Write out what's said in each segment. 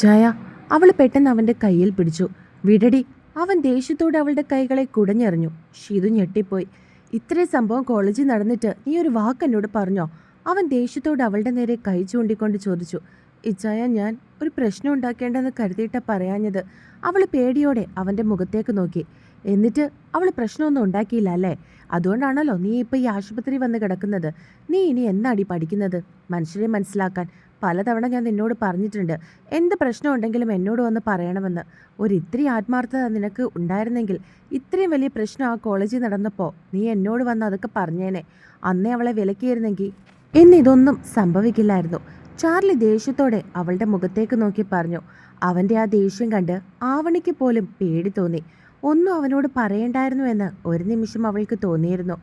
ഇച്ചായ അവൾ പെട്ടെന്ന് അവന്റെ കയ്യിൽ പിടിച്ചു. വിടടി അവൻ ദേഷ്യത്തോടെ അവളുടെ കൈകളെ കുടഞ്ഞെറിഞ്ഞു. ഷീതു ഞെട്ടിപ്പോയി. ഇത്രയും സംഭവം കോളേജിൽ നടന്നിട്ട് നീ ഒരു വാക്ക് എന്നോട് പറഞ്ഞോ? അവൻ ദേഷ്യത്തോടെ അവളുടെ നേരെ കൈ ചൂണ്ടിക്കൊണ്ട് ചോദിച്ചു. ഇച്ചായ ഞാൻ ഒരു പ്രശ്നം ഉണ്ടാക്കേണ്ടെന്ന് കരുതിയിട്ട പറയാഞ്ഞത്. അവൾ പേടിയോടെ അവന്റെ മുഖത്തേക്ക് നോക്കി. എന്നിട്ട് അവൾ പ്രശ്നമൊന്നും ഉണ്ടാക്കിയില്ല അല്ലേ? അതുകൊണ്ടാണല്ലോ നീ ഇപ്പോൾ ഈ ആശുപത്രി വന്ന് കിടക്കുന്നത്. നീ ഇനി എന്നാടി പഠിക്കുന്നത്? മനുഷ്യരെ മനസ്സിലാക്കാൻ പലതവണ ഞാൻ നിന്നോട് പറഞ്ഞിട്ടുണ്ട്. എന്ത് പ്രശ്നം ഉണ്ടെങ്കിലും എന്നോട് വന്ന് പറയണമെന്ന്. ഒരു ഇത്തിരി ആത്മാർത്ഥത നിനക്ക് ഉണ്ടായിരുന്നെങ്കിൽ ഇത്രയും വലിയ പ്രശ്നം ആ കോളേജിൽ നടന്നപ്പോൾ നീ എന്നോട് വന്ന് അതൊക്കെ പറഞ്ഞേനെ. അന്നേ അവളെ വിലക്കിയിരുന്നെങ്കിൽ എന്നിതൊന്നും സംഭവിക്കില്ലായിരുന്നു. ചാർലി ദേഷ്യത്തോടെ അവളുടെ മുഖത്തേക്ക് നോക്കി പറഞ്ഞു. അവന്റെ ആ ദേഷ്യം കണ്ട് ആവണിക്ക് പോലും പേടി തോന്നി. ഒന്നും അവനോട് പറയണ്ടായിരുന്നുവെന്ന് ഒരു നിമിഷം അവൾക്ക് തോന്നിയിരുന്നു.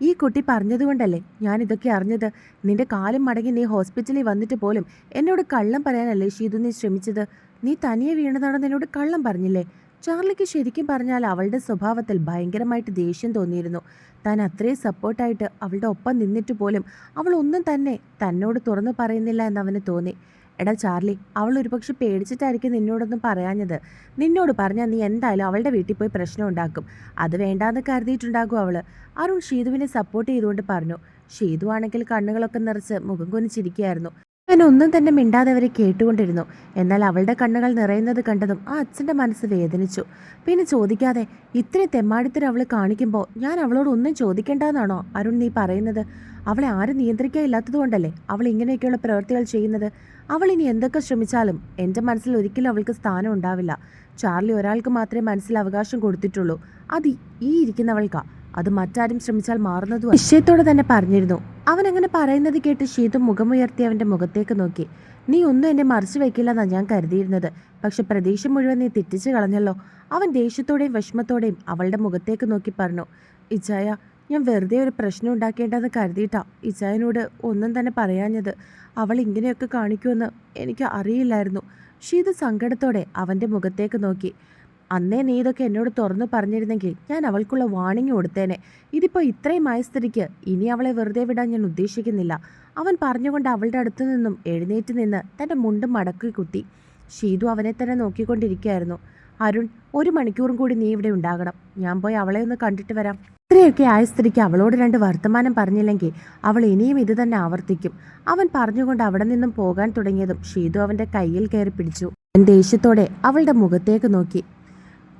ഈ കുട്ടി പറഞ്ഞതുകൊണ്ടല്ലേ ഞാൻ ഇതൊക്കെ അറിഞ്ഞത്? നിന്റെ കാലം മടങ്ങി നീ ഹോസ്പിറ്റലിൽ വന്നിട്ട് പോലും എന്നോട് കള്ളം പറയാനല്ലേ ഷീതു നീ ശ്രമിച്ചത്? നീ തനിയെ വീണതാണെന്ന് എന്നോട് കള്ളം പറഞ്ഞില്ലേ? ചാർലിക്ക് ശരിക്കും പറഞ്ഞാൽ അവളുടെ സ്വഭാവത്തിൽ ഭയങ്കരമായിട്ട് ദേഷ്യം തോന്നിയിരുന്നു. താൻ അത്രയും സപ്പോർട്ടായിട്ട് അവളുടെ ഒപ്പം നിന്നിട്ട് പോലും അവൾ ഒന്നും തന്നെ തന്നോട് തുറന്നു പറയുന്നില്ല എന്നവന് തോന്നി. എടാ ചാർലി അവൾ ഒരുപക്ഷെ പേടിച്ചിട്ടായിരിക്കും നിന്നോടൊന്നും പറയാഞ്ഞത്. നിന്നോട് പറഞ്ഞാൽ നീ എന്തായാലും അവളുടെ വീട്ടിൽ പോയി പ്രശ്നം ഉണ്ടാക്കും. അത് വേണ്ടാന്ന് കരുതിയിട്ടുണ്ടാകും അവൾ അരുൺ ഷീതുവിനെ സപ്പോർട്ട് ചെയ്തുകൊണ്ട് പറഞ്ഞു. ഷീതു ആണെങ്കിൽ കണ്ണുകളൊക്കെ നിറച്ച് മുഖം കുനിച്ചിരിക്കുകയായിരുന്നു. അവൻ ഒന്നും തന്നെ മിണ്ടാതെ അവരെ കേട്ടുകൊണ്ടിരുന്നു. എന്നാൽ അവളുടെ കണ്ണുകൾ നിറയുന്നത് കണ്ടതും ആ അച്ഛന്റെ മനസ്സ് വേദനിച്ചു. പിന്നെ ചോദിക്കാതെ ഇത്രയും തെമ്മാടിത്തരം അവൾ കാണിക്കുമ്പോൾ ഞാൻ അവളോട് ഒന്നും ചോദിക്കേണ്ടതെന്നാണോ? അരുൺ നീ പറയുന്നത്? അവളെ ആരും നിയന്ത്രിക്കാൻ ഇല്ലാത്തതുകൊണ്ടല്ലേ അവൾ ഇങ്ങനെയൊക്കെയുള്ള പ്രവൃത്തികൾ ചെയ്യുന്നത്? അവൾ ഇനി എന്തൊക്കെ ശ്രമിച്ചാലും എന്റെ മനസ്സിൽ ഒരിക്കലും അവൾക്ക് സ്ഥാനം ഉണ്ടാവില്ല. ചാർലി ഒരാൾക്ക് മാത്രമേ മനസ്സിൽ അവകാശം കൊടുത്തിട്ടുള്ളൂ. അത് ഈ ഇരിക്കുന്നവൾക്കാ. അത് മറ്റാരും ശ്രമിച്ചാൽ മാറുന്നതും നിശ്ചയത്തോടെ തന്നെ പറഞ്ഞിരുന്നു. അവൻ അങ്ങനെ പറയുന്നത് കേട്ട് ഷീതു മുഖമുയർത്തി അവന്റെ മുഖത്തേക്ക് നോക്കി. നീ ഒന്നും എന്നെ മറിച്ചു വയ്ക്കില്ലെന്നാണ് ഞാൻ കരുതിയിരുന്നത്. പക്ഷെ പ്രതീക്ഷ മുഴുവൻ നീ തെറ്റിച്ച് കളഞ്ഞല്ലോ. അവൻ ദേഷ്യത്തോടെയും വിഷമത്തോടെയും അവളുടെ മുഖത്തേക്ക് നോക്കി പറഞ്ഞു. ഇച്ചായ ഞാൻ വെറുതെ ഒരു പ്രശ്നം ഉണ്ടാക്കേണ്ടെന്ന് കരുതിയിട്ടാ ഇച്ചായനോട് ഒന്നും തന്നെ പറയാഞ്ഞത്. അവൾ ഇങ്ങനെയൊക്കെ കാണിക്കുമെന്ന് എനിക്ക് അറിയില്ലായിരുന്നു. ഷീത് സങ്കടത്തോടെ അവന്റെ മുഖത്തേക്ക് നോക്കി. അന്നേ നീ ഇതൊക്കെ എന്നോട് തുറന്നു പറഞ്ഞിരുന്നെങ്കിൽ ഞാൻ അവൾക്കുള്ള വാണിംഗ് കൊടുത്തേനെ. ഇതിപ്പോൾ ഇത്രയും ആയ സ്ഥിതിക്ക് ഇനി അവളെ വെറുതെ വിടാൻ ഞാൻ ഉദ്ദേശിക്കുന്നില്ല. അവൻ പറഞ്ഞുകൊണ്ട് അവളുടെ അടുത്തു നിന്നും എഴുന്നേറ്റ് നിന്ന് തന്റെ മുണ്ടും മടക്കി കുത്തി. ഷീതു അവനെ തന്നെ നോക്കിക്കൊണ്ടിരിക്കുകയായിരുന്നു. അരുൺ ഒരു മണിക്കൂറും കൂടി നീ ഇവിടെ ഉണ്ടാകണം. ഞാൻ പോയി അവളെ ഒന്ന് കണ്ടിട്ട് വരാം. ഇത്രയൊക്കെ ആയ സ്ത്രീക്ക് അവളോട് രണ്ട് വർത്തമാനം പറഞ്ഞില്ലെങ്കിൽ അവൾ ഇനിയും ഇത് തന്നെ ആവർത്തിക്കും. അവൻ പറഞ്ഞുകൊണ്ട് അവിടെ നിന്നും പോകാൻ തുടങ്ങിയതും ഷീതു അവന്റെ കയ്യിൽ കയറി പിടിച്ചു. അവൻ ദേഷ്യത്തോടെ അവളുടെ മുഖത്തേക്ക് നോക്കി.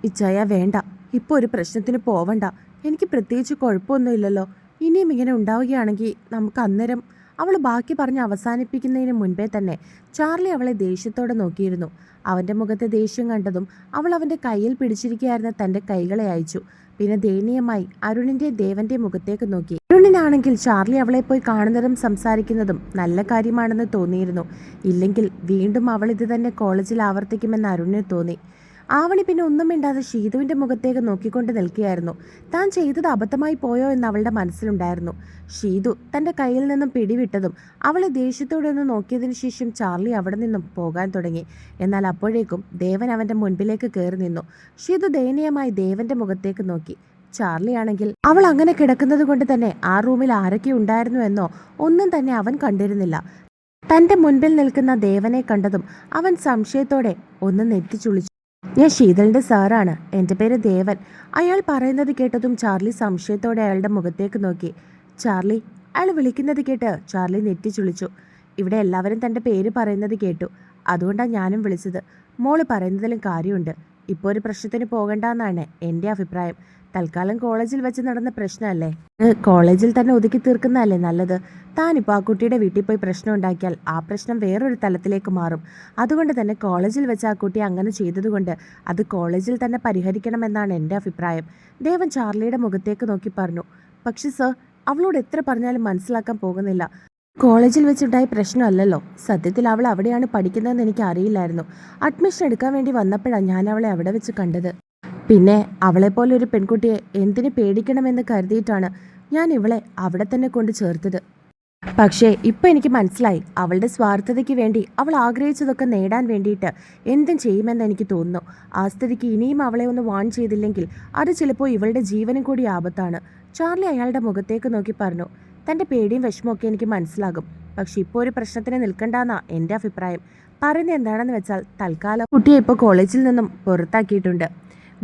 ഇച്ചയ വേണ്ട. ഇപ്പോൾ ഒരു പ്രശ്നത്തിന് പോവണ്ട. എനിക്ക് പ്രത്യേകിച്ച് കുഴപ്പമൊന്നുമില്ലല്ലോ. ഇനിയും ഇങ്ങനെ ഉണ്ടാവുകയാണെങ്കിൽ നമുക്ക് അന്നേരം അവൾ ബാക്കി പറഞ്ഞ് അവസാനിപ്പിക്കുന്നതിന് മുൻപേ തന്നെ ചാർലി അവളെ ദേഷ്യത്തോടെ നോക്കിയിരുന്നു. അവന്റെ മുഖത്തെ ദേഷ്യം കണ്ടതും അവൾ അവന്റെ കയ്യിൽ പിടിച്ചിരിക്കുകയായിരുന്ന തന്റെ കൈകളെ അയച്ചു. പിന്നെ ദയനീയമായി അരുണിന്റെ ദേവന്റെ മുഖത്തേക്ക് നോക്കി. അരുണിനാണെങ്കിൽ ചാർലി അവളെ പോയി കാണുന്നതും സംസാരിക്കുന്നതും നല്ല കാര്യമാണെന്ന് തോന്നിയിരുന്നു. ഇല്ലെങ്കിൽ വീണ്ടും അവൾ ഇത് തന്നെ കോളേജിൽ ആവർത്തിക്കുമെന്ന് അരുണിന് തോന്നി. ആവണി പിന്നെ ഒന്നും മിണ്ടാതെ ഷീതുവിന്റെ മുഖത്തേക്ക് നോക്കിക്കൊണ്ട് നിൽക്കുകയായിരുന്നു. താൻ ചെയ്തത് അബദ്ധമായി പോയോ എന്ന് അവളുടെ മനസ്സിലുണ്ടായിരുന്നു. ഷീതു തന്റെ കയ്യിൽ നിന്നും പിടിവിട്ടതും അവളെ ദേഷ്യത്തോടെ ഒന്ന് നോക്കിയതിനു ശേഷം ചാർലി അവിടെ നിന്നും പോകാൻ തുടങ്ങി. എന്നാൽ അപ്പോഴേക്കും ദേവൻ അവന്റെ മുൻപിലേക്ക് കയറി നിന്നു. ഷീതു ദയനീയമായി ദേവന്റെ മുഖത്തേക്ക് നോക്കി. ചാർലി ആണെങ്കിൽ അവൾ അങ്ങനെ കിടക്കുന്നത് കൊണ്ട് തന്നെ ആ റൂമിൽ ആരൊക്കെ ഉണ്ടായിരുന്നു എന്നോ ഒന്നും തന്നെ അവൻ കണ്ടിരുന്നില്ല. തന്റെ മുൻപിൽ നിൽക്കുന്ന ദേവനെ കണ്ടതും അവൻ സംശയത്തോടെ ഒന്ന് നെറ്റിച്ചുളിച്ചു. ഞാൻ ശീതളിന്റെ സാറാണ്. എന്റെ പേര് ദേവൻ. അയാൾ പറയുന്നത് കേട്ടതും ചാർലി സംശയത്തോടെ അയാളുടെ മുഖത്തേക്ക് നോക്കി. ചാർലി അയാൾ വിളിക്കുന്നത് കേട്ട് ചാർലി നെറ്റിച്ചുളിച്ചു. ഇവിടെ എല്ലാവരും തന്റെ പേര് പറയുന്നത് കേട്ടു. അതുകൊണ്ടാണ് ഞാനും വിളിച്ചത്. മോൾ പറയുന്നതിലും കാര്യമുണ്ട്. ഇപ്പോൾ ഒരു പ്രശ്നത്തിന് പോകണ്ടെന്നാണ് എന്റെ അഭിപ്രായം. തൽക്കാലം കോളേജിൽ വെച്ച് നടന്ന പ്രശ്നമല്ലേ? കോളേജിൽ തന്നെ ഒതുക്കി തീർക്കുന്നതല്ലേ നല്ലത്? താനിപ്പോൾ ആ കുട്ടിയുടെ വീട്ടിൽ പോയി പ്രശ്നം ഉണ്ടാക്കിയാൽ ആ പ്രശ്നം വേറൊരു തലത്തിലേക്ക് മാറും. അതുകൊണ്ട് തന്നെ കോളേജിൽ വെച്ച് ആ കുട്ടി അങ്ങനെ ചെയ്തതുകൊണ്ട് അത് കോളേജിൽ തന്നെ പരിഹരിക്കണമെന്നാണ് എന്റെ അഭിപ്രായം. ദേവൻ ചാർലിയുടെ മുഖത്തേക്ക് നോക്കി പറഞ്ഞു പക്ഷേ സർ അവളോട് എത്ര പറഞ്ഞാലും മനസ്സിലാക്കാൻ പോകുന്നില്ല. കോളേജിൽ വെച്ചുണ്ടായ പ്രശ്നമല്ലല്ലോ. സത്യത്തിൽ അവൾ അവിടെയാണ് പഠിക്കുന്നതെന്ന് എനിക്ക് അറിയില്ലായിരുന്നു. അഡ്മിഷൻ എടുക്കാൻ വേണ്ടി വന്നപ്പോഴാണ് ഞാൻ അവളെ അവിടെ വെച്ച് കണ്ടത്. പിന്നെ അവളെപ്പോലെ ഒരു പെൺകുട്ടിയെ എന്തിനു പേടിക്കണമെന്ന് കരുതിയിട്ടാണ് ഞാൻ ഇവളെ അവിടെ തന്നെ കൊണ്ട് ചേർത്തത്. പക്ഷേ ഇപ്പം എനിക്ക് മനസ്സിലായി. അവളുടെ സ്വാർത്ഥതയ്ക്ക് വേണ്ടി അവൾ ആഗ്രഹിച്ചതൊക്കെ നേടാൻ വേണ്ടിയിട്ട് എന്തും ചെയ്യുമെന്ന് എനിക്ക് തോന്നുന്നു. ആ സ്ഥിതിക്ക് ഇനിയും അവളെ ഒന്ന് വാൺ ചെയ്തില്ലെങ്കിൽ അത് ചിലപ്പോൾ ഇവളുടെ ജീവനും കൂടി ആപത്താണ്. ചാർലി അയാളുടെ മുഖത്തേക്ക് നോക്കി പറഞ്ഞു തന്റെ പേടിയും വിഷമമൊക്കെ എനിക്ക് മനസ്സിലാകും. പക്ഷെ ഇപ്പോൾ ഒരു പ്രശ്നത്തിന് നിൽക്കണ്ടെന്നാ എന്റെ അഭിപ്രായം. പറയുന്നത് എന്താണെന്ന് വെച്ചാൽ തൽക്കാലം കുട്ടിയെ ഇപ്പോൾ കോളേജിൽ നിന്നും പുറത്താക്കിയിട്ടുണ്ട്.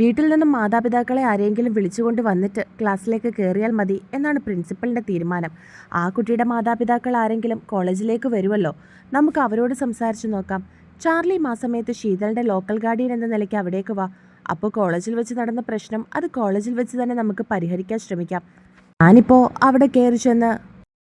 വീട്ടിൽ നിന്നും മാതാപിതാക്കളെ ആരെങ്കിലും വിളിച്ചുകൊണ്ട് വന്നിട്ട് ക്ലാസ്സിലേക്ക് കയറിയാൽ മതി എന്നാണ് പ്രിൻസിപ്പലിന്റെ തീരുമാനം. ആ കുട്ടിയുടെ മാതാപിതാക്കൾ ആരെങ്കിലും കോളേജിലേക്ക് വരുമല്ലോ? നമുക്ക് അവരോട് സംസാരിച്ചു നോക്കാം. ചാർലി ആ സമയത്ത് ശീതളിന്റെ ലോക്കൽ ഗാർഡിയൻ എന്ന നിലയ്ക്ക് അവിടേക്ക് വാ. അപ്പോൾ കോളേജിൽ വെച്ച് നടന്ന പ്രശ്നം അത് കോളേജിൽ വെച്ച് തന്നെ നമുക്ക് പരിഹരിക്കാൻ ശ്രമിക്കാം. ഞാനിപ്പോൾ അവിടെ കയറി ചെന്ന്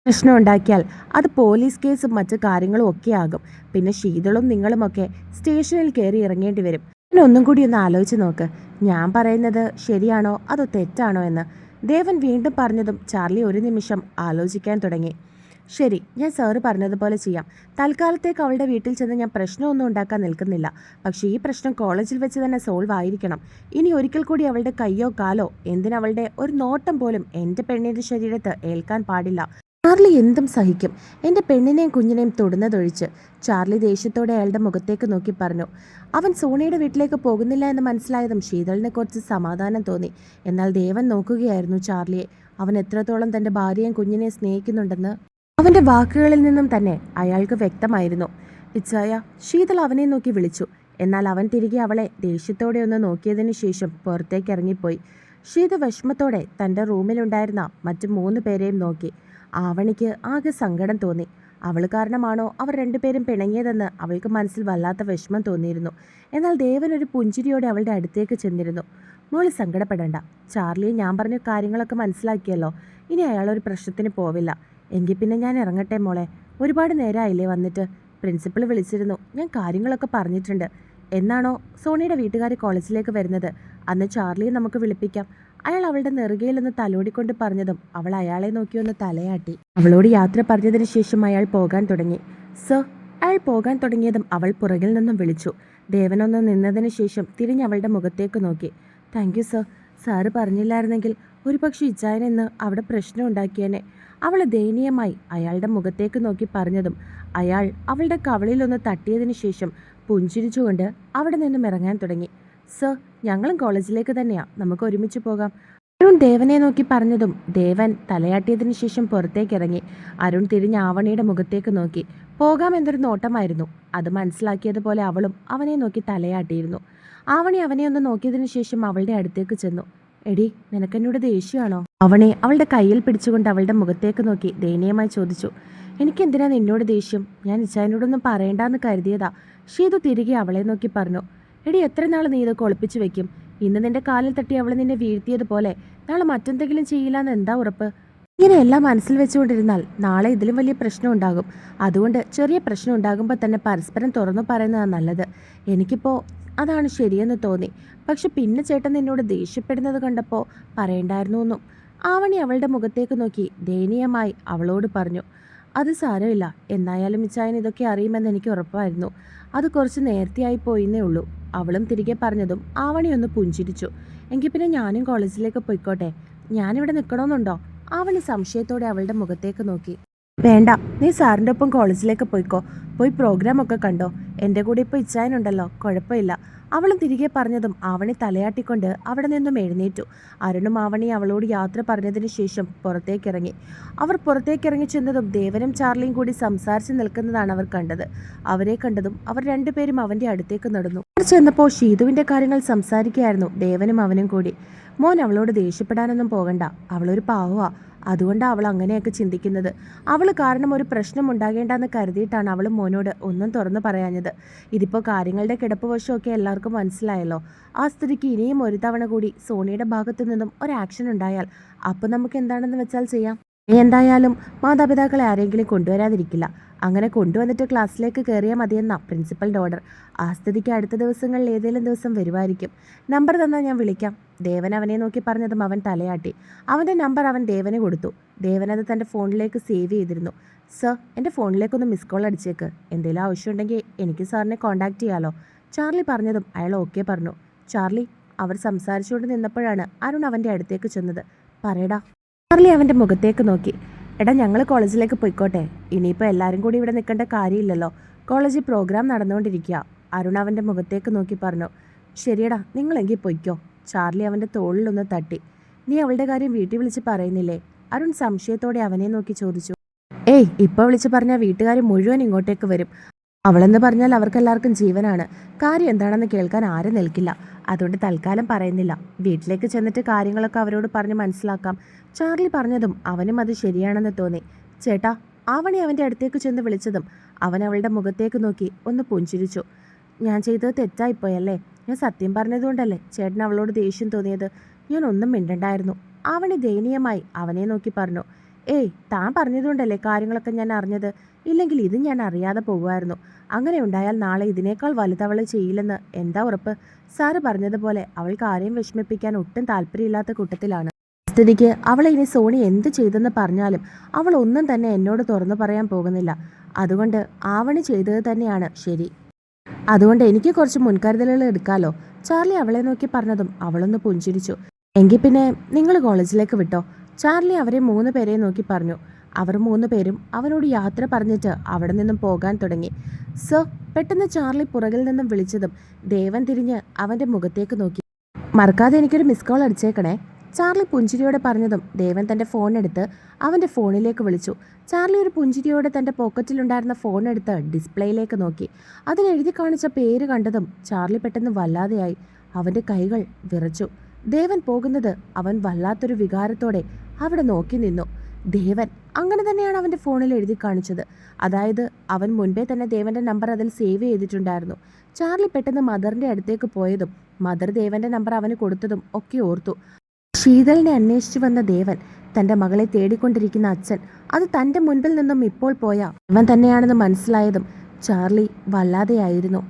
പ്രശ്നം ഉണ്ടാക്കിയാൽ അത് പോലീസ് കേസും മറ്റു കാര്യങ്ങളും ഒക്കെ ആകും. പിന്നെ ശീതളും നിങ്ങളുമൊക്കെ സ്റ്റേഷനിൽ കയറി ഇറങ്ങേണ്ടി വരും. പിന്നെ ഒന്നും കൂടി ഒന്ന് ആലോചിച്ച് നോക്ക്. ഞാൻ പറയുന്നത് ശരിയാണോ അതോ തെറ്റാണോ എന്ന്. ദേവൻ വീണ്ടും പറഞ്ഞതും ചാർലി ഒരു നിമിഷം ആലോചിക്കാൻ തുടങ്ങി. ശരി ഞാൻ സാറ് പറഞ്ഞതുപോലെ ചെയ്യാം. തൽക്കാലത്തേക്ക് അവളുടെ വീട്ടിൽ ചെന്ന് ഞാൻ പ്രശ്നമൊന്നും ഉണ്ടാക്കാൻ നിൽക്കുന്നില്ല. പക്ഷേ ഈ പ്രശ്നം കോളേജിൽ വെച്ച് തന്നെ സോൾവ് ആയിരിക്കണം. ഇനി ഒരിക്കൽ കൂടി അവളുടെ കയ്യോ കാലോ എന്തിനവളുടെ ഒരു നോട്ടം പോലും എന്റെ പെണ്ണിന്റെ ശരീരത്ത് ഏൽക്കാൻ പാടില്ല. ചാർലി എന്തും സഹിക്കും. എന്റെ പെണ്ണിനെയും കുഞ്ഞിനെയും തൊടുന്നതൊഴിച്ച് ചാർലി ദേഷ്യത്തോടെ അയാളുടെ മുഖത്തേക്ക് നോക്കി പറഞ്ഞു അവൻ സോണിയുടെ വീട്ടിലേക്ക് പോകുന്നില്ല എന്ന് മനസ്സിലായതും ശീതളിനെ കുറച്ച് സമാധാനം തോന്നി. എന്നാൽ ദേവൻ നോക്കുകയായിരുന്നു ചാർലിയെ. അവൻ എത്രത്തോളം തന്റെ ഭാര്യയും കുഞ്ഞിനെയും സ്നേഹിക്കുന്നുണ്ടെന്ന് അവന്റെ വാക്കുകളിൽ നിന്നും തന്നെ അയാൾക്ക് വ്യക്തമായിരുന്നു. ഇച്ചായ ശീതൾ അവനെ നോക്കി വിളിച്ചു. എന്നാൽ അവൻ തിരികെ അവളെ ദേഷ്യത്തോടെ ഒന്ന് നോക്കിയതിനു ശേഷം പുറത്തേക്ക് ഇറങ്ങിപ്പോയി. ശീത വിഷമത്തോടെ തന്റെ റൂമിലുണ്ടായിരുന്ന മറ്റു മൂന്ന് പേരെയും നോക്കി. ആവണിക്ക് ആകെ സങ്കടം തോന്നി. അവൾ കാരണമാണോ അവർ രണ്ടുപേരും പിണങ്ങിയതെന്ന് അവൾക്ക് മനസ്സിൽ വല്ലാത്ത വിഷമം തോന്നിയിരുന്നു. എന്നാൽ ദേവൻ ഒരു പുഞ്ചിരിയോടെ അവളുടെ അടുത്തേക്ക് ചെന്നിരുന്നു. മോൾ സങ്കടപ്പെടേണ്ട. ചാർലിയെ ഞാൻ പറഞ്ഞ കാര്യങ്ങളൊക്കെ മനസ്സിലാക്കിയല്ലോ. ഇനി അയാളൊരു പ്രശ്നത്തിന് പോവില്ല. എങ്കിൽ പിന്നെ ഞാൻ ഇറങ്ങട്ടെ മോളെ. ഒരുപാട് നേരമായില്ലേ വന്നിട്ട്. പ്രിൻസിപ്പൾ വിളിച്ചിരുന്നു. ഞാൻ കാര്യങ്ങളൊക്കെ പറഞ്ഞിട്ടുണ്ട്. എന്നാണോ സോണിയുടെ വീട്ടുകാർ കോളേജിലേക്ക് വരുന്നത്? അന്ന് ചാർലിയെ നമുക്ക് വിളിപ്പിക്കാം. അയാൾ അവളുടെ നെറുകയിൽ നിന്ന് തലോടിക്കൊണ്ട് പറഞ്ഞതും അവൾ അയാളെ നോക്കി ഒന്ന് തലയാട്ടി. അവളോട് യാത്ര പറഞ്ഞതിന് ശേഷം അയാൾ പോകാൻ തുടങ്ങി. സർ അയാൾ പോകാൻ തുടങ്ങിയതും അവൾ പുറകിൽ നിന്നും വിളിച്ചു. ദേവനൊന്ന് നിന്നതിന് ശേഷം തിരിഞ്ഞ് അവളുടെ മുഖത്തേക്ക് നോക്കി. Thank you sir. സാറ് പറഞ്ഞില്ലായിരുന്നെങ്കിൽ ഒരുപക്ഷെ ഇച്ചായൻ ഇന്ന് അവിടെ പ്രശ്നം ഉണ്ടാക്കിയേനെ. അവൾ ദയനീയമായി അയാളുടെ മുഖത്തേക്ക് നോക്കി പറഞ്ഞതും അയാൾ അവളുടെ കവളിലൊന്ന് തട്ടിയതിനു ശേഷം പുഞ്ചിരിച്ചുകൊണ്ട് അവിടെ നിന്നും ഇറങ്ങാൻ തുടങ്ങി. സർ ഞങ്ങളും കോളേജിലേക്ക് തന്നെയാ. നമുക്ക് ഒരുമിച്ച് പോകാം. അരുൺ ദേവനെ നോക്കി പറഞ്ഞതും ദേവൻ തലയാട്ടിയതിനു ശേഷം പുറത്തേക്ക് ഇറങ്ങി. അരുൺ തിരിഞ്ഞ് ആവണിയുടെ മുഖത്തേക്ക് നോക്കി. പോകാമെന്നൊരു നോട്ടമായിരുന്നു. അത് മനസ്സിലാക്കിയതുപോലെ അവളും അവനെ നോക്കി തലയാട്ടിയിരുന്നു. ആവണി അവനെ ഒന്ന് നോക്കിയതിനു ശേഷം അവളുടെ അടുത്തേക്ക് ചെന്നു. എടി നിനക്കെന്നോട് ദേഷ്യമാണോ? അവനെ അവളുടെ കയ്യിൽ പിടിച്ചുകൊണ്ട് അവളുടെ മുഖത്തേക്ക് നോക്കി ദയനീയമായി ചോദിച്ചു എനിക്കെന്തിനാ നിന്നോട് ദേഷ്യം? ഞാൻ ഇച്ചായനോടൊന്നും പറയണ്ടെന്ന് കരുതിയതാ. ഷീതു തിരികെ അവളെ നോക്കി പറഞ്ഞു എടി എത്ര നാൾ നീ ഇതൊക്കെ ഒളിപ്പിച്ചു വെക്കും? ഇന്ന് നിന്റെ കാലിൽ തട്ടി അവൾ നിന്നെ വീഴ്ത്തിയതുപോലെ നാളെ മറ്റെന്തെങ്കിലും ചെയ്യില്ലെന്ന് എന്താ ഉറപ്പ്? ഇങ്ങനെ എല്ലാം മനസ്സിൽ വെച്ചുകൊണ്ടിരുന്നാൽ നാളെ ഇതിലും വലിയ പ്രശ്നം ഉണ്ടാകും അതുകൊണ്ട് ചെറിയ പ്രശ്നം ഉണ്ടാകുമ്പോൾ തന്നെ പരസ്പരം തുറന്നു പറയുന്നതാണ് നല്ലത്. എനിക്കിപ്പോൾ അതാണ് ശരിയെന്ന് തോന്നി. പക്ഷെ പിന്നെ ചേട്ടൻ നിന്നോട് ദേഷ്യപ്പെടുന്നത് കണ്ടപ്പോൾ പറയണ്ടായിരുന്നു എന്നും ആവണി അവളുടെ മുഖത്തേക്ക് നോക്കി ദയനീയമായി അവളോട് പറഞ്ഞു അത് സാരമില്ല. എന്നായാലും ഇച്ചായൻ ഇതൊക്കെ അറിയുമെന്ന് എനിക്ക് ഉറപ്പായിരുന്നു. അത് കുറച്ച് നേരത്തെയായി പോയിന്നേ ഉള്ളൂ. അവളും തിരികെ പറഞ്ഞതും ആവണി ഒന്ന് പുഞ്ചിരിച്ചു. എങ്കിൽ പിന്നെ ഞാനും കോളേജിലേക്ക് പോയിക്കോട്ടെ? ഞാനിവിടെ നിൽക്കണമെന്നുണ്ടോ ആവണി സംശയത്തോടെ അവളുടെ മുഖത്തേക്ക് നോക്കി. വേണ്ട. നീ സാറിന്റെ ഒപ്പം കോളേജിലേക്ക് പോയിക്കോ. പോയി പ്രോഗ്രാം ഒക്കെ കണ്ടോ? എന്റെ കൂടെ ഇപ്പോൾ ഇച്ചായനുണ്ടല്ലോ കുഴപ്പമില്ല. അവളും തിരികെ പറഞ്ഞതും ആവണി തലയാട്ടിക്കൊണ്ട് അവിടെ നിന്നും എഴുന്നേറ്റു. അരുണും ആവണി അവളോട് യാത്ര പറഞ്ഞതിന് ശേഷം പുറത്തേക്കിറങ്ങി. അവർ പുറത്തേക്കിറങ്ങി ചെന്നതും ദേവനും ചാർലിയും കൂടി സംസാരിച്ച് നിൽക്കുന്നതാണ് അവർ കണ്ടത്. അവരെ കണ്ടതും അവർ രണ്ടുപേരും അവന്റെ അടുത്തേക്ക് നടന്നു. അവർ ചെന്നപ്പോൾ ഷീതുവിന്റെ കാര്യങ്ങൾ സംസാരിക്കുകയായിരുന്നു ദേവനും അവനും കൂടി. മോൻ അവളോട് ദേഷ്യപ്പെടാനൊന്നും പോകണ്ട. അവളൊരു പാവമാ. അതുകൊണ്ടാണ് അവൾ അങ്ങനെയൊക്കെ ചിന്തിക്കുന്നത്. അവൾ കാരണം ഒരു പ്രശ്നം ഉണ്ടാകേണ്ടെന്ന് കരുതിയിട്ടാണ് അവൾ മോനോട് ഒന്നും തുറന്നു പറയാഞ്ഞത്. ഇതിപ്പോൾ കാര്യങ്ങളുടെ കിടപ്പ് വശമൊക്കെ എല്ലാവർക്കും മനസ്സിലായല്ലോ. ആ സ്ഥിതിക്ക് ഇനിയും ഒരു തവണ കൂടി സോണിയുടെ ഭാഗത്തു നിന്നും ഒരു ആക്ഷൻ ഉണ്ടായാൽ അപ്പോൾ നമുക്ക് എന്താണെന്ന് വെച്ചാൽ ചെയ്യാം? എന്തായാലും മാതാപിതാക്കളെ ആരെങ്കിലും കൊണ്ടുവരാതിരിക്കില്ല. അങ്ങനെ കൊണ്ടുവന്നിട്ട് ക്ലാസ്സിലേക്ക് കയറിയാൽ മതിയെന്ന പ്രിൻസിപ്പലിന്റെ ഓർഡർ ആ സ്ഥിതിക്ക് അടുത്ത ദിവസങ്ങളിൽ ഏതെങ്കിലും ദിവസം വരുമായിരിക്കും നമ്പർ തന്നാൽ ഞാൻ വിളിക്കാം. ദേവൻ അവനെ നോക്കി പറഞ്ഞതും അവൻ തലയാട്ടി. അവന്റെ നമ്പർ അവൻ ദേവന് കൊടുത്തു. ദേവൻ അത് തന്റെ ഫോണിലേക്ക് സേവ് ചെയ്തിരുന്നു. സർ എന്റെ ഫോണിലേക്കൊന്ന് മിസ് കോൾ അടിച്ചേക്ക്. എന്തെങ്കിലും ആവശ്യമുണ്ടെങ്കിൽ എനിക്ക് സാറിനെ കോൺടാക്റ്റ് ചെയ്യാലോ. ചാർലി പറഞ്ഞതും അയാൾ ഓക്കെ പറഞ്ഞു. ചാർലി അവർ സംസാരിച്ചുകൊണ്ട് നിന്നപ്പോഴാണ് അരുൺ അവന്റെ അടുത്തേക്ക് ചെന്നത്. പറയടാ. ചാർലി അവന്റെ മുഖത്തേക്ക് നോക്കി. എടാ ഞങ്ങൾ കോളേജിലേക്ക് പോയിക്കോട്ടെ. ഇനിയിപ്പോൾ എല്ലാവരും കൂടി ഇവിടെ നിൽക്കേണ്ട കാര്യമില്ലല്ലോ. കോളേജിൽ പ്രോഗ്രാം നടന്നുകൊണ്ടിരിക്കുക. അരുൺ അവന്റെ മുഖത്തേക്ക് നോക്കി പറഞ്ഞു. ശരിയടാ നിങ്ങളെങ്കിൽ പൊയ്ക്കോ. ചാർലി അവന്റെ തോളിലൊന്ന് തട്ടി. നീ അവളുടെ കാര്യം വീട്ടിൽ വിളിച്ച് പറയുന്നില്ലേ? അരുൺ സംശയത്തോടെ അവനെ നോക്കി ചോദിച്ചു. ഏയ് ഇപ്പോൾ വിളിച്ച് പറഞ്ഞാൽ വീട്ടുകാർ മുഴുവൻ ഇങ്ങോട്ടേക്ക് വരും. അവളെന്ന് പറഞ്ഞാൽ അവർക്കെല്ലാവർക്കും ജീവനാണ്. കാര്യം എന്താണെന്ന് കേൾക്കാൻ ആരും നിൽക്കില്ല. അതുകൊണ്ട് തൽക്കാലം പറയുന്നില്ല. വീട്ടിലേക്ക് ചെന്നിട്ട് കാര്യങ്ങളൊക്കെ അവരോട് പറഞ്ഞ് മനസ്സിലാക്കാം. ചാർലി പറഞ്ഞതും അവനും അത് ശരിയാണെന്ന് തോന്നി. ചേട്ടാ അവനെ അവന്റെ അടുത്തേക്ക് ചെന്ന് വിളിച്ചതും അവൻ അവളുടെ മുഖത്തേക്ക് നോക്കി ഒന്ന് പുഞ്ചിരിച്ചു. ഞാൻ ചെയ്തത് തെറ്റായിപ്പോയല്ലേ? ഞാൻ സത്യം പറഞ്ഞതുകൊണ്ടല്ലേ ചേട്ടൻ അവളോട് ദേഷ്യം തോന്നിയത്? ഞാൻ ഒന്നും മിണ്ടണ്ടായിരുന്നു. അവന് ദയനീയമായി അവനെ നോക്കി പറഞ്ഞു. ഏയ് താൻ പറഞ്ഞതുകൊണ്ടല്ലേ കാര്യങ്ങളൊക്കെ ഞാൻ അറിഞ്ഞത്? ഇല്ലെങ്കിൽ ഇത് ഞാൻ അറിയാതെ പോകുമായിരുന്നു. അങ്ങനെ ഉണ്ടായാൽ നാളെ ഇതിനേക്കാൾ വലുതവൾ ചെയ്യില്ലെന്ന് എന്താ ഉറപ്പ്? സാറ് പറഞ്ഞതുപോലെ അവൾക്ക് ആരെയും വിഷമിപ്പിക്കാൻ ഒട്ടും താല്പര്യമില്ലാത്ത കൂട്ടത്തിലാണ്. സ്ഥിതിക്ക് അവളെ ഇനി സോണി എന്ത് ചെയ്തെന്ന് പറഞ്ഞാലും അവൾ ഒന്നും തന്നെ എന്നോട് തുറന്നു പറയാൻ പോകുന്നില്ല. അതുകൊണ്ട് ആവണി ചെയ്തത് തന്നെയാണ് ശരി. അതുകൊണ്ട് എനിക്ക് കുറച്ച് മുൻകരുതലുകൾ എടുക്കാലോ. ചാർലി അവളെ നോക്കി പറഞ്ഞതും അവളൊന്ന് പുഞ്ചിരിച്ചു. എങ്കിൽ പിന്നെ നിങ്ങൾ കോളേജിലേക്ക് വിട്ടോ? ചാർലി അവരെ മൂന്ന് പേരെ നോക്കി പറഞ്ഞു. അവർ മൂന്ന് പേരും അവനോട് യാത്ര പറഞ്ഞിട്ട് അവിടെ നിന്നും പോകാൻ തുടങ്ങി. സർ പെട്ടെന്ന് ചാർലി പുറകിൽ നിന്നും വിളിച്ചതും ദേവൻ തിരിഞ്ഞ് അവന്റെ മുഖത്തേക്ക് നോക്കി. മറക്കാതെ എനിക്കൊരു മിസ് കോൾ അടിച്ചേക്കണേ. ചാർലി പുഞ്ചിരിയോടെ പറഞ്ഞതും ദേവൻ തന്റെ ഫോൺ എടുത്ത് അവന്റെ ഫോണിലേക്ക് വിളിച്ചു. ചാർലി ഒരു പുഞ്ചിരിയോടെ തന്റെ പോക്കറ്റിലുണ്ടായിരുന്ന ഫോൺ എടുത്ത് ഡിസ്പ്ലേയിലേക്ക് നോക്കി. അതിലെഴുതി കാണിച്ച പേര് കണ്ടതും ചാർലി പെട്ടെന്ന് വല്ലാതെയായി. അവന്റെ കൈകൾ വിറച്ചു. ദേവൻ പോകുന്നത് അവൻ വല്ലാത്തൊരു വികാരത്തോടെ അവിടെ നോക്കി നിന്നു. ദേവൻ അങ്ങനെ തന്നെയാണ് അവന്റെ ഫോണിൽ എഴുതി കാണിച്ചത്. അതായത് അവൻ മുൻപേ തന്നെ ദേവന്റെ നമ്പർ അതിൽ സേവ് ചെയ്തിട്ടുണ്ടായിരുന്നു. ചാർലി പെട്ടെന്ന് മദറിന്റെ അടുത്തേക്ക് പോയതും മദർ ദേവന്റെ നമ്പർ അവന് കൊടുത്തതും ഒക്കെ ഓർത്തു. ശീതളിനെ അന്വേഷിച്ചു വന്ന ദേവൻ തന്റെ മകളെ തേടിക്കൊണ്ടിരിക്കുന്ന അച്ഛൻ അത് തന്റെ മുൻപിൽ നിന്നും ഇപ്പോൾ പോയ? അവൻ തന്നെയാണെന്ന് മനസ്സിലായതും ചാർലി വല്ലാതെയായിരുന്നു.